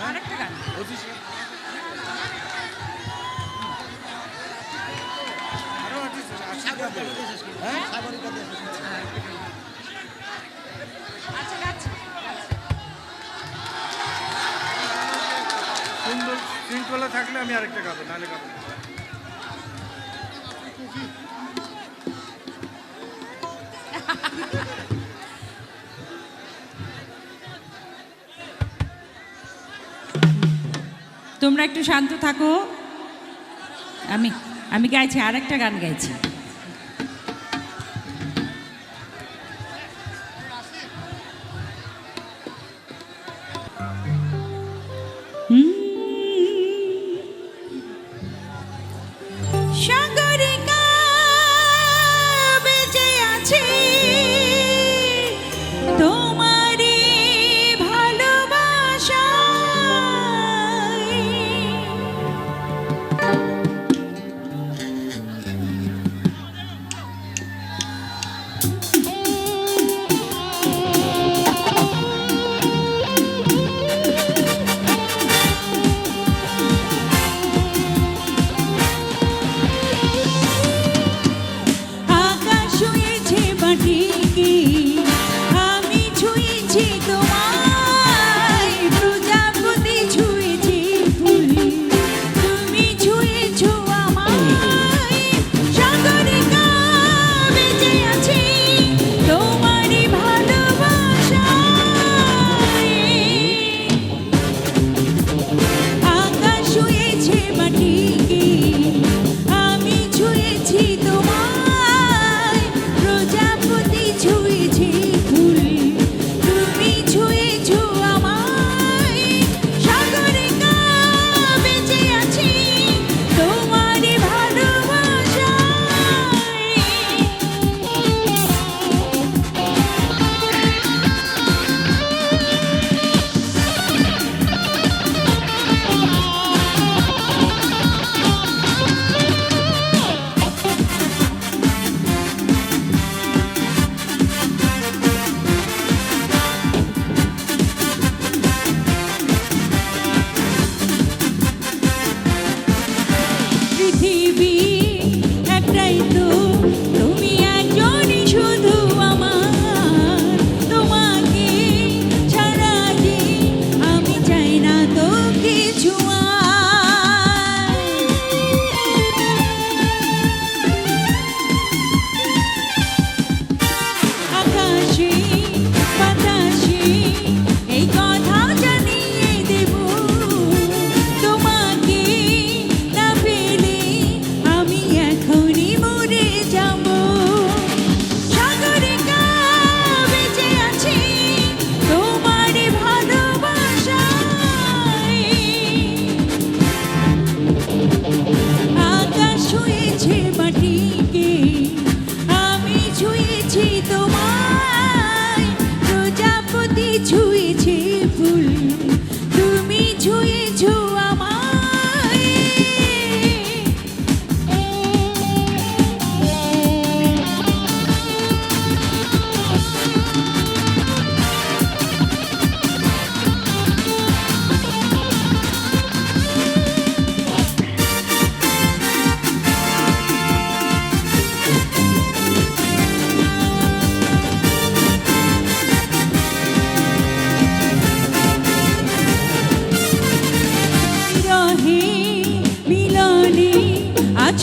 আরেকটা গান। হ্যাঁ? সুন্দর শৃঙ্খলা থাকলে আমি আরেকটা গাবো নাহলে গাবো তোমরা একটু শান্ত থাকো। আমি আমি গাইছি আরেকটা গান গাইছি।